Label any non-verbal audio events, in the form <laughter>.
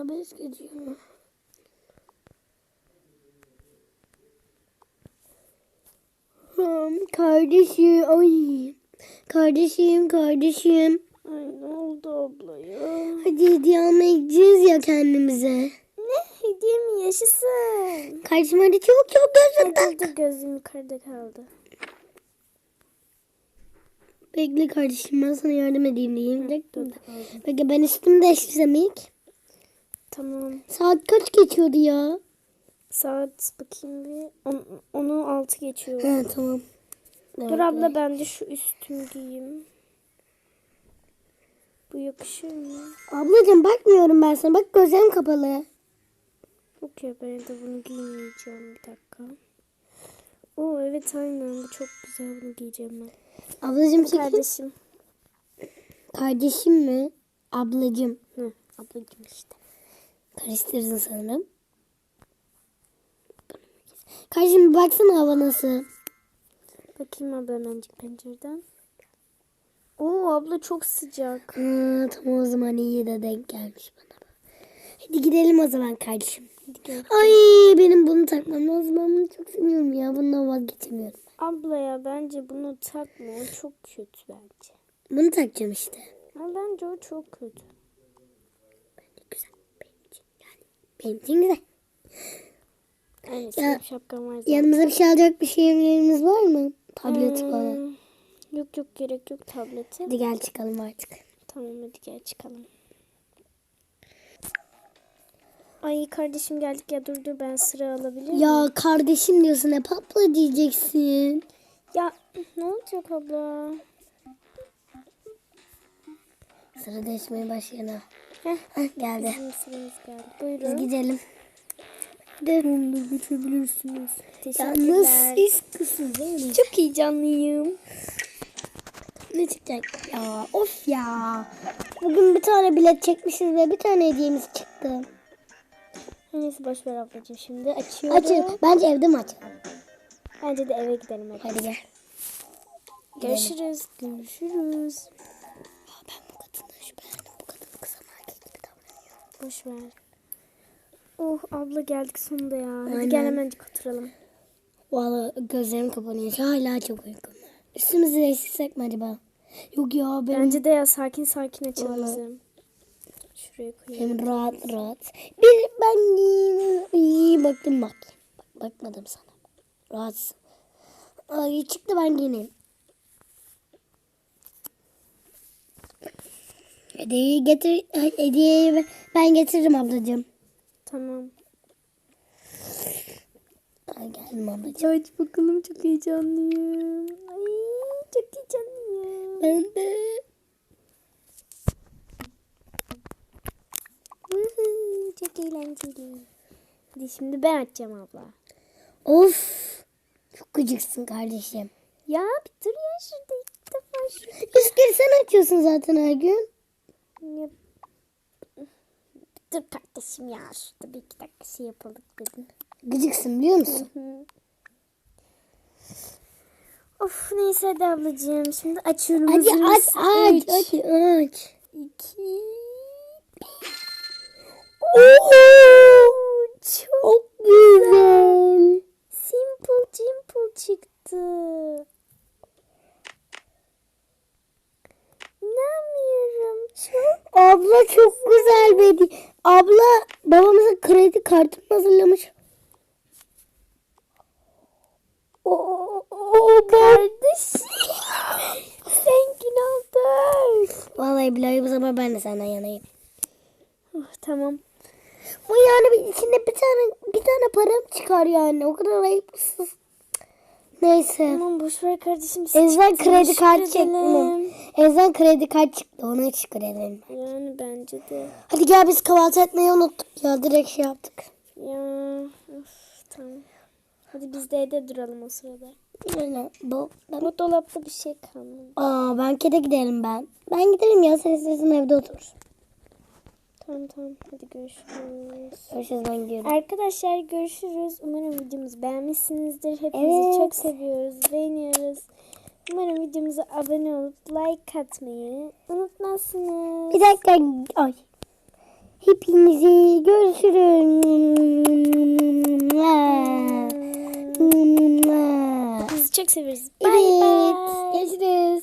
Bana beş geçiyor. Hmm, Kardeşim, ay. Kardeşim, kardeşim. Ay ne oldu abla ya? Hadi hediye almaya gideceğiz ya kendimize. Ne hediye mi yaşasın? Kardeşim hadi çok çok gözüm tak. dur gözüm yukarıda kaldı. Bekle kardeşim ben sana yardım edeyim diyeyim. Bekle. Ben üstümü değiştirsem ilk. Tamam. Saat kaç geçiyordu ya? Saat bakayım bir. On, onu altı geçiyor. He tamam. Dur abla ben de şu üstümü giyeyim. Bu yakışır mı? Ablacığım bakmıyorum ben sana. Bak gözlerim kapalı. Ya ben de bunu giymeyeceğim bir dakika. Oo evet aynen bu çok güzel bunu giyeceğim ben. Ablacığım çekil. Kardeşim. Kardeşim mi? Ablacığım. Hı, ablacığım işte. Karıştırdın sanırım. Kardeşim bir baksana hava nasıl? Bakayım abla hemencik pencereden. Oo abla çok sıcak. Ha, tamam o zaman iyi de denk gelmiş bana. Hadi gidelim o zaman kardeşim. Ay benim bunu takmam lazım. Ben bunu çok seviyorum ya. Bundan vazgeçemiyorum. Abla ya bence bunu takma. O çok kötü bence. Bunu takacağım işte. Ama bence o çok kötü. Güzel. Benim için yani. Benim için güzel. Ya, şapkan var zaten. Yanımıza bir şey alacak bir şeylerimiz var mı? Tablet Hmm, falan. Yok yok gerek yok tablete. Hadi gel çıkalım artık. Tamam hadi gel çıkalım. Ay kardeşim geldik ya dur dur ben sıra alabilir miyim? Ya kardeşim diyorsun hep abla diyeceksin. Ya ne olacak abla? Sıra değişmeye başlayana. Heh. Heh, geldi. Bizim sıramız geldi. Biz gidelim. Bunu götürebilirsiniz. Yalnız siz kısın değil mi? Çok heyecanlıyım. Ne çıkacak? Ya of ya. Bugün bir tane bilet çekmişiz ve bir tane hediyemiz çıktı. Neyse boş ver ablacığım şimdi açıyorum. Açın. Bence evde mi açalım? Bence de eve gidelim hadi. Hadi gel. Görüşürüz. Görüşürüz. Boş ver. Oh abla geldik sonunda ya. Hadi Aynen. gel hemencik oturalım. Valla gözlerim kapanıyor. Hala çok uykum. Üstümüzü değiştirsek mi acaba? Yok ya benim, Bence de ya sakin sakin açalım bizim. Şuraya koyayım. benim rahat rahat. Bir ben iyi, baktım bak. bak. Bakmadım sana. Rahatsın. Ay çıktı ben giyineyim. Hediyeyi getir. Hediyeyi ben getiririm ablacığım. Tamam. Ay geldim ablacığım. Aç bakalım çok heyecanlıyım. Ay çok heyecanlıyım. Ben de. Çok eğlenceli. Hadi şimdi ben açacağım abla. Of. Çok gıcıksın kardeşim. Ya bir dur ya şurada ilk defa şu. Yüz kere sen açıyorsun zaten her gün. Dur kardeşim ya şurada bir iki dakika şey yapalım dedim. Gıcıksın biliyor musun? Of neyse hadi ablacığım şimdi açıyorum. Hadi aç aç hadi aç. iki. Oo, çok güzel. simple simple çıktı. İnanmıyorum çok. Abla çok güzel bir Abla babamızın kredi kartını hazırlamış. Oo, oo, Kardeşim. <laughs> Zengin olduk. Vallahi billahi bu sefer ben de senden yanayım. Oh, tamam. Bu yani içinde bir tane bir tane param çıkar yani. O kadar ayıpsız. Neyse. Tamam boş ver kardeşim. Ezden kredi Teşekkür kart çektim. Ezden kredi kart çıktı. Ona şükür edelim. Yani bence de. Hadi gel biz kahvaltı etmeyi unuttuk ya. Direkt şey yaptık. Ya of, tamam. Hadi biz de evde duralım o sırada. Öyle. Bu, ben... Bu dolapta bir şey kalmadı. Aa, bankete gidelim ben. Ben giderim ya. Sen istersen evde otur. Tamam tamam hadi görüşürüz. Görüşürüz ben gidiyorum. Arkadaşlar görüşürüz. Umarım videomuzu beğenmişsinizdir. Hepinizi Evet. çok seviyoruz, beğeniyoruz. Umarım videomuza abone olup like atmayı unutmazsınız. Bir dakika. Ay. Hepinizi görüşürüz. Sizi çok severiz. Bye Evet. bye. Görüşürüz.